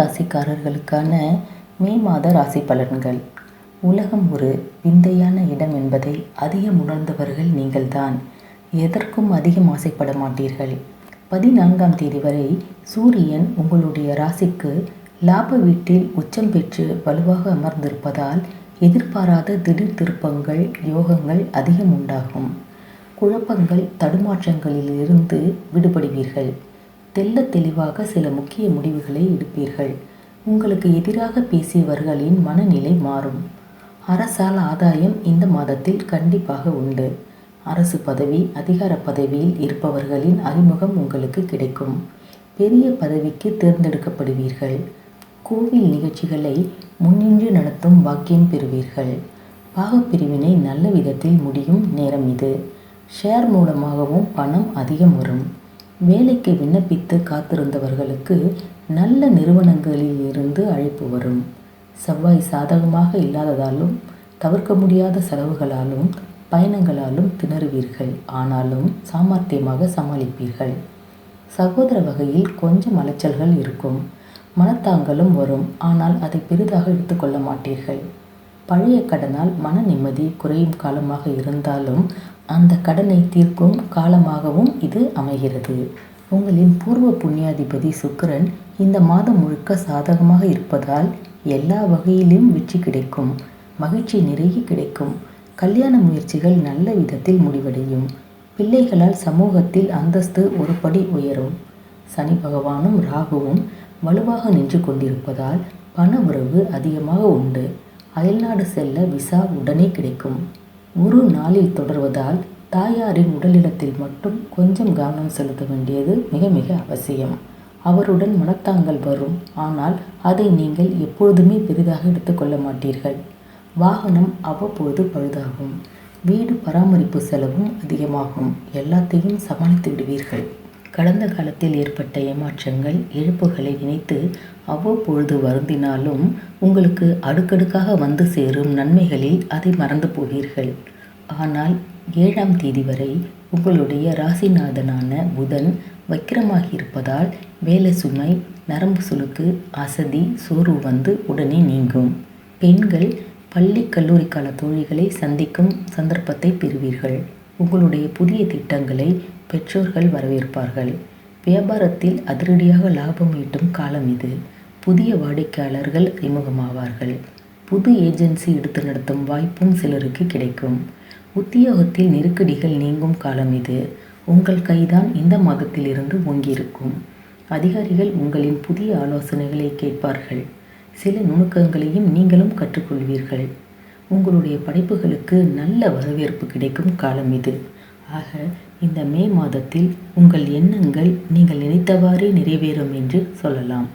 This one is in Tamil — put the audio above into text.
ராசிக்காரர்களுக்கான மே மாத ராசி பலன்கள். உலகம் ஒரு விந்தையான இடம் என்பதை அதிகம் உணர்ந்தவர்கள் நீங்கள்தான். எதற்கும் அதிகம் ஆசைப்பட மாட்டீர்கள். பதினான்காம் தேதி வரை சூரியன் உங்களுடைய ராசிக்கு லாப வீட்டில் உச்சம் பெற்று வலுவாக அமர்ந்திருப்பதால் எதிர்பாராத திடீர் திருப்பங்கள் யோகங்கள் அதிகம் உண்டாகும். குழப்பங்கள் தடுமாற்றங்களிலிருந்து விடுபடுவீர்கள். தெல்ல தெளிவாக சில முக்கிய முடிவுகளை எடுப்பீர்கள். உங்களுக்கு எதிராக பேசியவர்களின் மனநிலை மாறும். அரசால் ஆதாயம் இந்த மாதத்தில் கண்டிப்பாக உண்டு. அரசு பதவி அதிகார பதவியில் இருப்பவர்களின் அறிமுகம் உங்களுக்கு கிடைக்கும். பெரிய பதவிக்கு தேர்ந்தெடுக்கப்படுவீர்கள். கோவில் நிகழ்ச்சிகளை முன்னின்று நடத்தும் வாக்கியம் பெறுவீர்கள். பாகப்பிரிவினை நல்ல விதத்தில் முடியும் நேரம் இது. ஷேர் மூலமாகவும் பணம் அதிகம் வரும். வேலைக்கு விண்ணப்பித்து காத்திருந்தவர்களுக்கு நல்ல நிறுவனங்களில் இருந்து அழைப்பு வரும். செவ்வாய் சாதகமாக இல்லாததாலும் தவிர்க்க முடியாத செலவுகளாலும் பயணங்களாலும் திணறுவீர்கள். ஆனாலும் சாமர்த்தியமாக சமாளிப்பீர்கள். சகோதர வகையில் கொஞ்சம் அலைச்சல்கள் இருக்கும். மனத்தாங்கலும் வரும். ஆனால் அதை பெரிதாக எடுத்துக்கொள்ள மாட்டீர்கள். பழைய கடனால் மன நிம்மதி குறையும் காலமாக இருந்தாலும் அந்த கடனை தீர்க்கும் காலமாகவும் இது அமைகிறது. உங்களின் பூர்வ புண்ணியாதிபதி சுக்கிரன் இந்த மாதம் முழுக்க சாதகமாக இருப்பதால் எல்லா வகையிலும் வெற்றி கிடைக்கும் மகிழ்ச்சி நிறைய கிடைக்கும். கல்யாண முயற்சிகள் நல்ல விதத்தில் முடிவடையும். பிள்ளைகளால் சமூகத்தில் அந்தஸ்து ஒரு படி உயரும். சனி பகவானும் ராகுவும் வலுவாக நின்று கொண்டிருப்பதால் பண உறவு அதிகமாக உண்டு. அயல்நாடு செல்ல விசா உடனே கிடைக்கும். ஒரு நாளில் தொடர்வதால் தாயாரின் உடலிடத்தில் மட்டும் கொஞ்சம் கவனம் செலுத்த வேண்டியது மிக மிக அவசியம். அவருடன் மனத்தாங்கள் வரும். ஆனால் அதை நீங்கள் எப்பொழுதுமே பெரிதாக எடுத்துக்கொள்ள மாட்டீர்கள். வாகனம் அவ்வப்போது பழுதாகும். வீடு பராமரிப்பு செலவும் அதிகமாகும். எல்லாத்தையும் சமாளித்து விடுவீர்கள். கடந்த காலத்தில் ஏற்பட்ட ஏமாற்றங்கள் இழப்புகளை நினைத்து அவ்வப்பொழுது வருந்தினாலும் உங்களுக்கு அடுக்கடுக்காக வந்து சேரும் நன்மைகளில் அதை மறந்து போவீர்கள். ஆனால் ஏழாம் தேதி வரை உங்களுடைய ராசிநாதனான புதன் வக்கிரமாகி இருப்பதால் வேலை சுமை நரம்பு சுளுக்கு அசதி சோர்வு வந்து உடனே நீங்கும். பெண்கள் பள்ளி கல்லூரி கால தோழிகளை சந்திக்கும் சந்தர்ப்பத்தை பெறுவீர்கள். உங்களுடைய புதிய திட்டங்களை பெற்றோர்கள் வரவேற்பார்கள். வியாபாரத்தில் அதிரடியாக லாபம் ஈட்டும் காலம் இது. புதிய வாடிக்கையாளர்கள் அறிமுகமாவார்கள். புது ஏஜென்சி எடுத்து நடத்தும் வாய்ப்பும் சிலருக்கு கிடைக்கும். உத்தியோகத்தில் நெருக்கடிகள் நீங்கும் காலம் இது. உங்கள் கைதான் இந்த மாதத்திலிருந்து ஓங்கியிருக்கும். அதிகாரிகள் உங்களின் புதிய ஆலோசனைகளை கேட்பார்கள். சில நுணுக்கங்களையும் நீங்களும் கற்றுக்கொள்வீர்கள். உங்களுடைய படைப்புகளுக்கு நல்ல வரவேற்பு கிடைக்கும் காலம் இது. ஆக இந்த மே மாதத்தில் உங்கள் எண்ணங்கள் நீங்கள் நினைத்தவாறே நிறைவேறும் என்று சொல்லலாம்.